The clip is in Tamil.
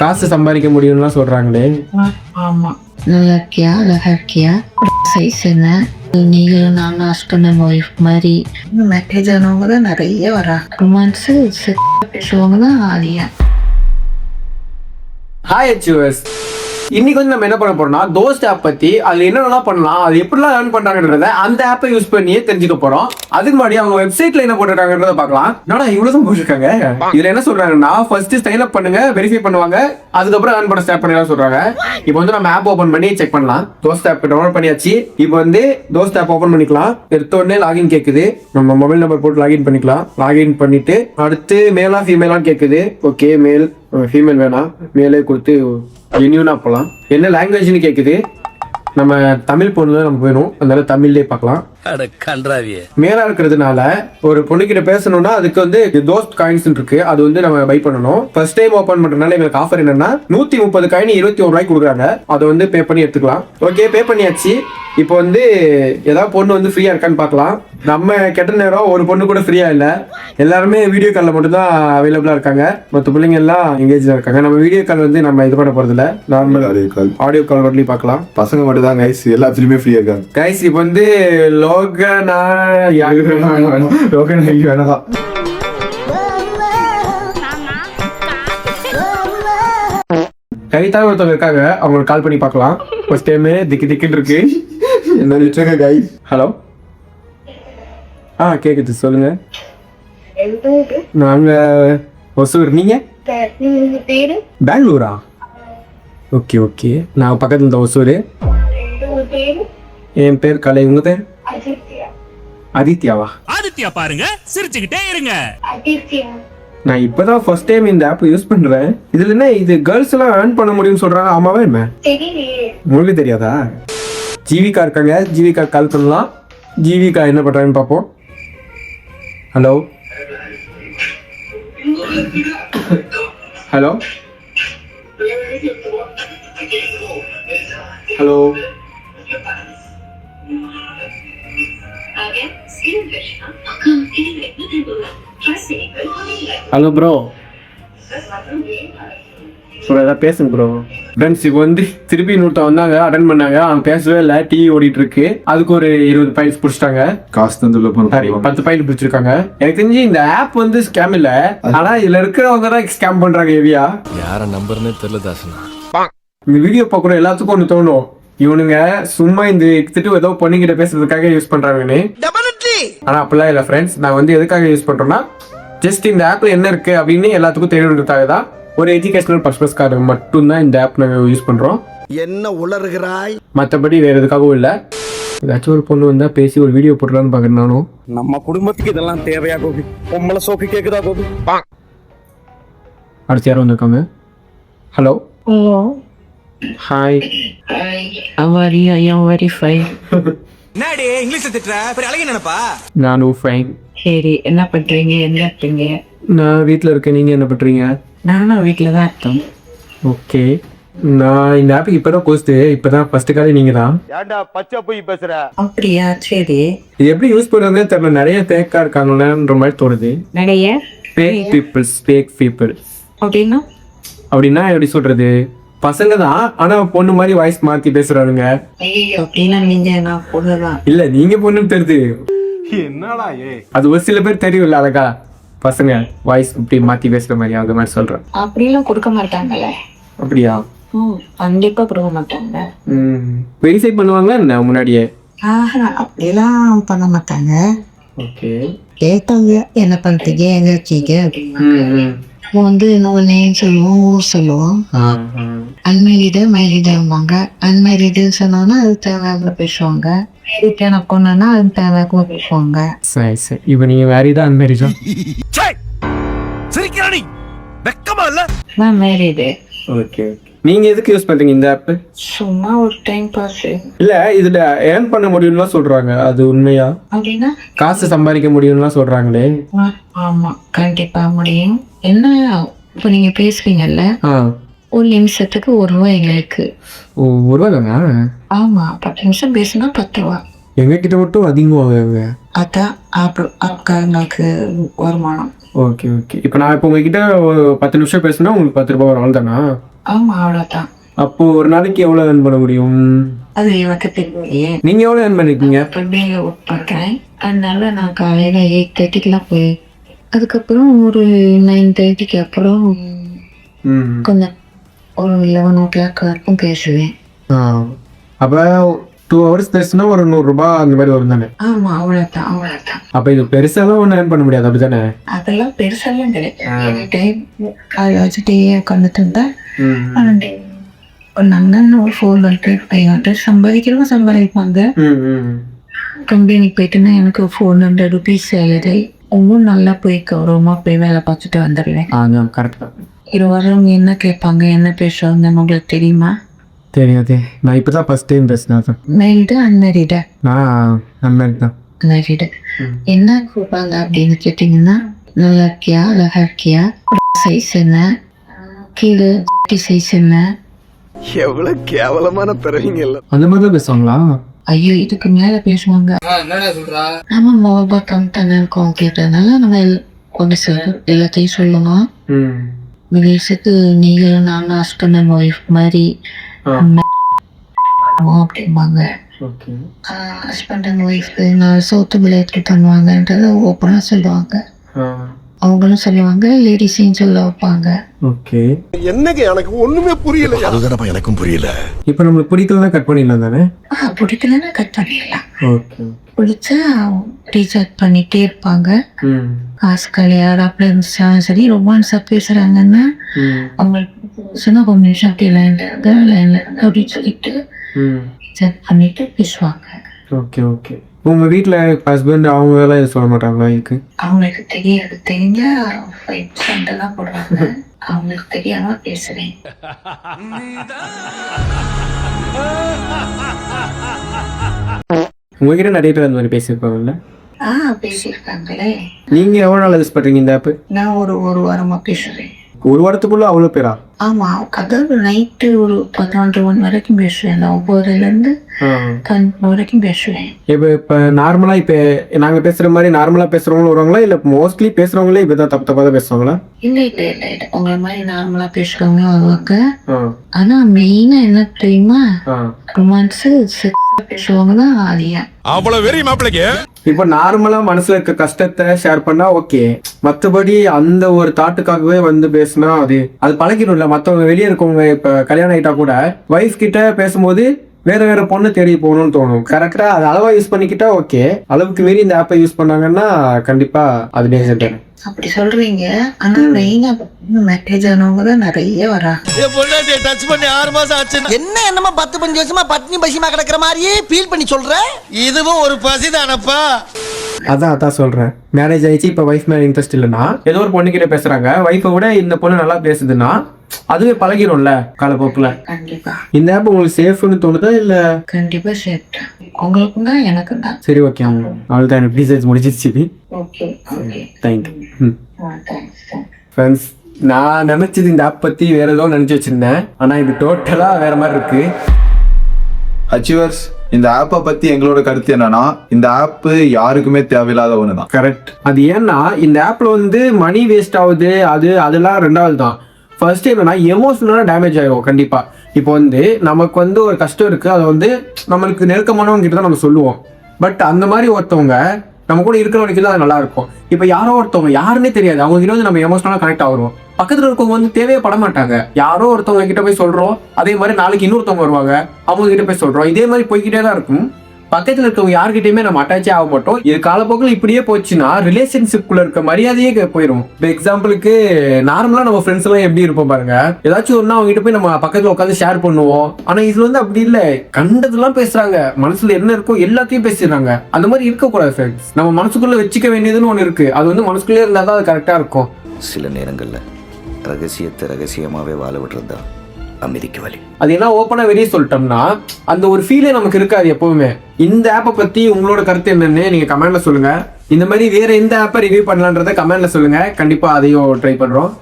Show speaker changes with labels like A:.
A: காசு சம்பாதிக்க முடியும்லாம் சொல்றாங்களே.
B: ஆமா. நல்லா இருக்கியா அழகா இருக்கியா சைஸ் என்ன? நீங்களும் நானும் ஹஸ்பண்ட் அண்ட் ஒய்ஃப் மாதிரி. மெசேஜ் ஆனவங்க தான் நிறைய வரா ரொமான்ஸு பேசுவாங்க தான் ஆலியா.
A: ஹாய் ஹெச்யூஎஸ் இன்னைக்கு வந்து நம்ம என்ன பண்ண போறோம்னா தோஸ்ட் ஆப் பத்தி அது என்னென்னலாம் பண்ணலாம் அது எப்படிலாம் ஏர்ன் பண்றாங்கன்றத அந்த ஆப்பை யூஸ் பண்ணியே தெரிஞ்சுக்க போறோம். அதுக்கு முன்னாடி அவங்க வெப்சைட்ல என்ன போட்டுருக்காங்கன்றத பார்க்கலாம். என்னடா இவ்வளவு தான் போட்டிருக்காங்க? இதுல என்ன சொல்றாங்கன்னா ஃபர்ஸ்ட் சைன் அப் பண்ணுங்க வெரிஃபை பண்ணுவாங்க. அதுக்கப்புறம் ஏர்ன் பண்ண ஸ்டார்ட் பண்ணலாம் சொல்றாங்க. இப்போ வந்து நம்ம ஆப் ஓபன் பண்ணி செக் பண்ணலாம். தோஸ்ட் ஆப் டவுன்லோட் பண்ணியாச்சு. இப்போ வந்து தோஸ்ட் ஆப் ஓபன் பண்ணிக்கலாம். எடுத்த உடனே லாகின் கேக்குது. நம்ம மொபைல் நம்பர் போட்டு லாகின் பண்ணிக்கலாம். லாகின் பண்ணிட்டு அடுத்து மேலா ஃபீமேலான்னு கேக்குது. ஓகே மேல் ஃபீமேல் வேணாம். மேலே கொடுத்து ஜென்யூனா போகலாம் என்ன லாங்குவேஜ்னு கேட்குது நம்ம தமிழ் பொண்ணு தான் நம்ம வேணும். அதனால தமிழ்லேயே பார்க்கலாம். மேலா இருக்கிறதுனால ஒரு பொண்ணுகிட்ட பேசணும்னா அதுக்கு வந்து தோஸ்ட் காயின்ஸ் இருக்கு. அது வந்து நம்ம பை பண்ணணும். ஃபர்ஸ்ட் டைம் ஓபன் பண்றதுனால எங்களுக்கு ஆஃபர் என்னன்னா நூத்தி முப்பது காயின் இருபத்தி ஒரு ரூபாய்க்கு கொடுக்குறாங்க. அதை வந்து பே பண்ணி எடுத்துக்கலாம். ஓகே பே பண்ணியாச்சு. இப்போ வந்து ஏதாவது பொண்ணு வந்து ஃப்ரீயா இருக்கான்னு பார்க்கலாம். நம்ம கெட்ட நேரம் ஒரு பொண்ணு கூட ஃப்ரீயா இல்ல. எல்லாருமே வீடியோ கால்ல மட்டும் தான் அவைலபிளா இருக்காங்க. மற்ற பிள்ளைங்க எல்லாம் எங்கேஜா இருக்காங்க. நம்ம வீடியோ கால் வந்து நம்ம இது பண்ண போறது இல்ல normal
C: audio call
A: audio call வரலையும் பார்க்கலாம்.
C: பசங்க மட்டும் தான் கைஸ் எல்லாத்துலயுமே ஃப்ரீயா இருக்காங்க.
A: கைஸ் இப்போ வந்து லோகனா லோகனா வேணாம். கவிதா ஒருத்தவங்க இருக்காங்க. அவங்களுக்கு கால் பண்ணி பார்க்கலாம். ஃபர்ஸ்ட் டைம் திக்கு திக்குன்னு இருக்கு.
C: என்ன விட்டுருங்க கைஸ்
A: ஹலோ ஆ கேக்குது சொல்லுங்க. நாங்க ஒசூர். நீங்க?
B: பேரு?
A: பெங்களூரா? Okay okay. நான் பக்கத்துல இருந்த ஒசூர். என் பேர் கலை. உங்க பேர்? அதித்யாவா
D: ஆதித்யா பாருங்க. சிரிச்சுக்கிட்டே இருங்க.
A: நான் இப்பதான் ஃபர்ஸ்ட் டைம் இந்த ஆப் யூஸ் பண்றேன். இதுல என்ன இது கேர்ள்ஸ் எல்லாம் ஏர்ன் பண்ண முடியும்னு சொல்றாங்க. ஆமாவா என்ன? உங்களுக்கு தெரியாதா? ஜீவிகா இருக்காங்க ஜீவிகா கால் பண்ணலாம் ஜீவிகா என்ன பண்றாங்கன்னு பார்ப்போம் hello hello hello hello bro bro ஏதாவது பேசுங்க ப்ரோ ஃப்ரெண்ட்ஸ் இப்போ வந்து திருப்பி இன்னொருத்த வந்தாங்க அட்டன் பண்ணாங்க. அவங்க பேசவே இல்லை டிவி ஓடிட்டு இருக்கு அதுக்கு ஒரு இருபது பாயிண்ட்ஸ் பிடிச்சிட்டாங்க.
C: காசு தந்துள்ள
A: சாரி
C: போறோம்.
A: பத்து பாயிண்ட் பிடிச்சிருக்காங்க. எனக்கு தெரிஞ்சு இந்த ஆப் வந்து ஸ்கேம் இல்ல. ஆனா இதுல இருக்கிறவங்க தான் ஸ்கேம் பண்றாங்க ஹெவியா
D: யார நம்பர்னே தெரியல தாசனா.
A: இந்த வீடியோ பார்க்குற எல்லாத்துக்கும் ஒன்று தோணும். இவனுங்க சும்மா இந்த திட்டு ஏதோ பொண்ணுகிட்ட பேசுறதுக்காக யூஸ் பண்றாங்கன்னு. ஆனா அப்படிலாம் இல்ல ஃப்ரெண்ட்ஸ் நான் வந்து எதுக்காக யூஸ் பண்றோம்னா ஜஸ்ட் இந்த ஆப்ல என்ன இருக்கு அப்படின்னு எல்லாத்துக்கும் தெரியணுன்றதுக்காக தான் ஒரு எஜுகேஷனல் பர்பஸ்க்காக மட்டும்தான் இந்த ஆப் நாங்கள் யூஸ் பண்றோம்.
E: என்ன உளறுகிறாய்?
A: மற்றபடி வேற எதுக்காகவும் இல்லை. ஏதாச்சும் ஒரு பொண்ணு வந்தா பேசி ஒரு வீடியோ போட்டுலான்னு பார்க்குறேன் நானும்
F: நம்ம குடும்பத்துக்கு இதெல்லாம் தேவையா கோபி? பொம்பளை சோக்கு கேக்குதா கோபி?
A: அடுத்து யாரும் வந்திருக்காங்க? ஹலோ
B: ஹலோ
A: ஹாய்
B: அவரி ஐ வெரி ஃபைன்
D: என்னடி இங்கிலீஷ்ல திட்டுற? பெரிய அழகி நினைப்பா?
A: நானும் ஃபைன்
B: சரி என்ன பண்றீங்க? என்ன இருக்கீங்க
A: நான் வீட்டில் இருக்கேன். நீங்கள் என்ன பண்ணுறீங்க
B: நானும் வீட்டில் தான் இருக்கேன்.
A: ஓகே. நான் இந்த ஆப்புக்கு இப்போ தான் போஸ்ட்டு இப்போ தான் ஃபஸ்ட்டு காலே நீங்கள் தான்.
F: ஏன்டா பச்சை போய் பேசுற?
B: அப்படியா? சரி.
A: இது எப்படி யூஸ் பண்ணுறதுனே தெரியல. நிறைய ஃபேக்காக இருக்காங்களேன்ற மாதிரி தோணுது.
B: நிறைய?
A: ஃபேக் பீப்புள்ஸ் ஃபேக் பீப்புள்
B: அப்படின்னா?
A: அப்படின்னா எப்படி சொல்கிறது பசங்க தான். ஆனால் பொண்ணு மாதிரி வாய்ஸ் மாற்றி பேசுகிறானுங்க
B: ஐயோ அப்படின்னா நீங்க நான் பொண்ணுதான்
A: இல்லை நீங்கள் பொண்ணுன்னு தெரியுது.
C: என்னடா ஏ
A: அது ஒரு சில பேர் தெரியும்ல அழகா. பசங்க வாய்ஸ் இப்படி மாற்றி பேசுகிற மாதிரி அந்த மாதிரி சொல்கிறேன்
B: அப்படிலாம் கொடுக்க மாட்டாங்கல்ல
A: அப்படியா?
B: கண்டிப்பா கொடுக்க மாட்டாங்க.
A: வெரிஃபை பண்ணுவாங்களா என்ன முன்னாடியே?
B: ஆஹா அப்படிலாம் பண்ண மாட்டாங்க.
A: ஓகே
B: கேட்டாங்க என்ன பண்றீங்க எங்க இருக்கீங்க? அப்படின்னா நம்ம வந்து இன்னொரு நேம் சொல்லுவோம் ஊர் சொல்லுவோம். அன்மேரிடு மேரிடுவாங்க அன்மேரிடு சொன்னோன்னா அது தேவையாக பேசுவாங்க. மேரிட்டான பொண்ணுன்னா அது தேவையாக பேசுவாங்க.
A: சரி சரி. இப்போ நீங்கள் மேரிடா அன்மேரிடா
D: சிரிக்கிறானி வெக்கமா இல்ல?
B: நான் மேரிடு.
A: Okay okay. நீங்கள் எதுக்கு யூஸ் பண்ணுறீங்க இந்த ஆப்பு
B: சும்மா ஒரு டைம் பாஸ்
A: இல்லை இதில் ஏர்ன் பண்ண முடியும்லாம் சொல்கிறாங்க அது உண்மையா?
B: அப்படின்னா?
A: காசு சம்பாதிக்க முடியும்லாம் சொல்கிறாங்களே
B: ஆ, ஆமா. கண்டிப்பா முடியும். என்ன இப்போ நீங்க பேசுவீங்கல்ல? ஒரு நிமிஷத்துக்கு ஒரு ரூபா எங்களுக்கு.
A: ஒரு ரூபா தானா?
B: ஆமா பத்து நிமிஷம் பேசினா பத்து ரூபா.
A: எங்ககிட்ட மட்டும் அதிகமாகுங்க
B: அதான் அப்புறம் அக்காங்களுக்கு வருமானம்.
A: Okay okay. இப்போ நான் இப்போ உங்ககிட்ட ஒரு பத்து நிமிஷம் பேசுனா உங்களுக்கு பத்து ரூபா வரும். தானா
B: ஆமா அவ்வளவுதான்.
A: அப்போ ஒரு நாளைக்கு எவ்வளவு earn பண்ண முடியும்?
B: அது எனக்கு தெரியலையே
A: நீங்க எவ்வளவு earn பண்ணிருக்கீங்க?
B: எப்பவுமே ஒர்க் அதனால நான் காலையில எயிட் தேர்ட்டிக்கெல்லாம் போய் அதுக்கப்புறம் ஒரு நைன் தேர்ட்டிக்கு அப்புறம் கொஞ்சம் ஒரு லெவன் ஓ கிளாக் வரைக்கும் பேசுவேன்.
A: அப்ப டூ ஹவர்ஸ் பேசினா ஒரு நூறு ரூபாய் அந்த மாதிரி வரும் தானே?
B: ஆமா அவ்வளவுதான் அவ்வளவுதான்.
A: அப்ப இது பெருசாலாம் ஒன்றும் earn பண்ண முடியாது அப்படிதானே
B: அதெல்லாம் பெருசாலாம் கிடையாது. டைம் காலையில் வச்சுட்டே உட்காந்துட்டு இருந்தா ஃபோர் ஹண்ட்ரட் ஃபைவ் ஹண்ட்ரட் சம்பாதிக்கிறவங்க சம்பாதிப்பாங்க
A: ம், ம்.
B: கம்பெனிக்கு போயிட்டுன்னா எனக்கு ஃபோர் ஹண்ட்ரட் ருபீஸ் சேலரி இன்னும் நல்லா போய் கௌரவமாக போய் வேலை பார்த்துட்டு வந்துடுவேன்
A: ஆ கரெக்ட் தான்
B: இரு வரவங்க என்ன கேட்பாங்க என்ன பேசுவாங்கன்னு உங்களுக்கு தெரியுமா
A: தெரியாது நான் இப்பதான் ஃபர்ஸ்ட் டைம் பேசினேன் அதான்.
B: மேரிடு அன்மேரிடு
A: நான் அன்மேரிட் தான்
B: மேரிடு என்ன கூப்பிடுவாங்க அப்படின்னு கேட்டிங்கன்னா நல்லா இருக்கியா அழகா இருக்கியா சைஸ் என்ன கீழே சைஸ் என்ன?
E: எவ்வளவு கேவலமான பிறவிங்க இல்ல
A: அந்த மாதிரி தான் பேசுவாங்களா?
B: ஐயோ இதுக்கு மேல பேசுவாங்க. நம்ம மோபத்தம் தானே இருக்கோம். கேட்டதுனால நம்ம கொஞ்சம் சில எல்லாத்தையும் சொல்லுவோம்
A: ம்.
B: விசேஷத்து நீங்கள் நான் ஹஸ்பண்ட் அண்ட் ஒய்ஃப் மாதிரி
A: ஆ.
B: அப்படிம்பாங்க. ஹஸ்பண்ட் அண்ட் ஒய்ஃப் நான் சவுத்து விளையாட்டு பண்ணுவாங்கன்றத ஓப்பனாக சொல்லுவாங்க. அவங்களும் சொல்லுவாங்க லேடிஸையும் சொல்ல வைப்பாங்க.
A: ஓகே
E: என்னங்க எனக்கு ஒண்ணுமே புரியல அதுதானப்பா எனக்கும் புரியல.
A: இப்போ நம்மளுக்கு பிடிக்கலன்னா கட் பண்ணிடலாம் தானே?
B: ஆ பிடிக்கலன்னா கட் பண்ணிடலாம்.
A: ஓகே
B: பிடிச்சா ரீசார்ஜ் பண்ணிட்டே இருப்பாங்க.
A: ம்.
B: காசு கல்யாணம் அப்படி இருந்துச்சாலும் சரி ரொமான்ஸாக பேசுகிறாங்கன்னா
A: ம்.
B: அவங்களுக்கு சொன்ன கொஞ்ச நிமிஷம் அப்படியே லைனில் இருங்க லைனில் இருங்க அப்படின்னு சொல்லிட்டு
A: ம்.
B: செக் பண்ணிட்டு பேசுவாங்க.
A: ஓகே ஓகே உங்க வீட்ல ஹஸ்பண்ட் அவங்க எதுவும் சொல்ல மாட்டாங்களா இதுக்கு
B: அவங்களுக்கு தெரியாது தெரிஞ்ச சண்டைலாம் போடுவாங்க. அவங்களுக்கு தெரியாம பேசுறேன்
A: உங்ககிட்ட நிறைய பேர் அந்த மாதிரி பேசியிருப்பாங்கல்ல?
B: ஆ பேசியிருக்காங்களே.
A: நீங்க எவ்வளவு நாள் யூஸ் பண்றீங்க இந்த ஆப்
B: நான் ஒரு ஒரு வாரமா பேசுறேன்.
A: ஒரு வாரத்துக்குள்ள அவ்வளவு பேரா?
B: ஆமா அதாவது நைட்டு ஒரு பதினொன்று மணி வரைக்கும் பேசுவேன். நான் ஒன்பதுல இருந்து பன்னெண்டு வரைக்கும் பேசுவேன்.
A: இப்போ இப்போ நார்மலா இப்போ நாங்க பேசுற மாதிரி நார்மலா பேசுறவங்களும் வருவாங்களா? இல்ல மோஸ்ட்லி பேசுறவங்களே இப்பதான் தப்பு தப்பா தான் பேசுவாங்களா?
B: இல்ல இல்ல இல்ல இல்ல. உங்களை மாதிரி நார்மலா பேசுறவங்க வருவாங்க ஆனா மெயினா என்ன தெரியுமா? ரொமான்ஸ் பேசுவாங்க தான் ஆலியா
D: அவ்வளவு வெறி மாப்பிளைக்கு.
A: இப்போ நார்மலா மனசுல இருக்க கஷ்டத்தை ஷேர் பண்ணா ஓகே மத்தபடி அந்த ஒரு தாட்டுக்காகவே வந்து பேசினா அது அது பழகிடும்ல. மத்தவங்க வெளியே இருக்கவங்க இப்ப கல்யாணம் ஆயிட்டா கூட வைஃப் கிட்ட பேசும்போது வேற வேற பொண்ணு தேடி போகணும்னு தோணும். கரெக்டா அது அளவா யூஸ் பண்ணிக்கிட்டா ஓகே அளவுக்கு மீறி இந்த ஆப்பை யூஸ் பண்ணாங்கன்னா கண்டிப்பா அது டேஞ்சர் தானே
B: அப்படி சொல்றீங்க. ஆனா மெயினா மெசேஜ் ஆனவங்க தான் நிறைய வரா
E: டச் பண்ணி ஆறு மாசம் ஆச்சு என்ன என்னமா பத்து பஞ்சு வருஷமா பட்னி பசிமா கிடக்குற மாதிரியே ஃபீல் பண்ணி சொல்ற? இதுவும் ஒரு பசி தானப்பா
A: அதான் அதான் சொல்றேன். மேரேஜ் ஆயிடுச்சு இப்ப வைஃப் மேல இன்ட்ரெஸ்ட் இல்லைன்னா ஏதோ ஒரு பொண்ணு கிட்ட பேசுறாங்க வைஃபை விட இந்த பொண்ணு நல்லா பேசுதுன்னா அதுவே பழகிடும்ல காலப்போக்குல.
B: கண்டிப்பா.
A: இந்த ஆப் உங்களுக்கு சேஃப்னு தோணுதா இல்ல?
B: கண்டிப்பா சேஃப்ட் உங்களுக்கும் தான். எனக்கும் தான்
A: சரி ஓகே அவ்வளோதான் எனக்கு research முடிச்சிருச்சு
B: okay okay
A: thank you friends நான் நினைச்சது இந்த ஆப் பத்தி வேற ஏதோ நினைச்சு வச்சிருந்தேன். ஆனா இது டோட்டலா வேற மாதிரி இருக்கு.
C: அச்சீவர்ஸ் இந்த ஆப்பை பத்தி எங்களோட கருத்து என்னன்னா இந்த ஆப் யாருக்குமே தேவையில்லாத ஒன்று தான்
A: கரெக்ட் அது ஏன்னா இந்த ஆப்ல வந்து மணி வேஸ்ட் ஆகுது அது அதெல்லாம் ரெண்டாவது தான் ஃபர்ஸ்ட் என்னன்னா எமோஷனலாக டேமேஜ் ஆகிடும் கண்டிப்பா. இப்போ வந்து நமக்கு வந்து ஒரு கஷ்டம் இருக்கு அதை வந்து நம்மளுக்கு நெருக்கமானவங்க கிட்ட தான் நம்ம சொல்லுவோம். பட் அந்த மாதிரி ஒருத்தவங்க நம்ம கூட இருக்கிற வரைக்கும் தான் அது நல்லா இருக்கும். இப்போ யாரோ ஒருத்தவங்க யாருன்னே தெரியாது. அவங்க கிட்ட வந்து நம்ம எமோஷனலாக கனெக்ட் ஆகிறோம் பக்கத்துல இருக்கவங்க வந்து தேவையே பட மாட்டாங்க யாரோ ஒருத்தவங்க கிட்ட போய் சொல்றோம் அதே மாதிரி நாளைக்கு இன்னொருத்தவங்க வருவாங்க அவங்க கிட்ட போய் சொல்றோம். இதே மாதிரி போய்கிட்டே தான் இருக்கும். பக்கத்துல இருக்கவங்க யார்கிட்டயுமே நம்ம அட்டாச்சே ஆக மாட்டோம். இது காலப்போக்கில் இப்படியே போச்சுன்னா ரிலேஷன்ஷிப்குள்ள இருக்க மரியாதையே போயிடும் இப்போ எக்ஸாம்பிளுக்கு நார்மலா நம்ம ஃப்ரெண்ட்ஸ் எல்லாம் எப்படி இருப்போம் பாருங்க. ஏதாச்சும் ஒண்ணா அவங்க கிட்ட போய் நம்ம பக்கத்துல உட்காந்து ஷேர் பண்ணுவோம். ஆனா இதுல வந்து அப்படி இல்ல. கண்டதெல்லாம் பேசுறாங்க. மனசுல என்ன இருக்கோ எல்லாத்தையும் பேசிடுறாங்க. அந்த மாதிரி இருக்கக்கூடாது ஃப்ரெண்ட்ஸ் நம்ம மனசுக்குள்ள வச்சுக்க வேண்டியதுன்னு ஒன்று இருக்கு. அது வந்து மனசுக்குள்ளே இருந்தால் தான் அது கரெக்டா இருக்கும்.
G: சில நேரங்களில் ரகசியத்தை ரகசியமாகவே வாழ விடுறது? தான் அமைதிக்கு வழி.
A: அது என்ன ஓப்பனா வெளியே சொல்லிட்டோம்னா அந்த ஒரு ஃபீலே நமக்கு இருக்காது எப்பவுமே. இந்த ஆப்பை பத்தி உங்களோட கருத்து என்னன்னு நீங்க கமெண்ட்ல சொல்லுங்க. இந்த மாதிரி வேற எந்த ஆப்பை ரிவ்யூ பண்ணலான்றத கமெண்ட்ல சொல்லுங்க. கண்டிப்பா அதையும் ட்ரை பண்றோம்.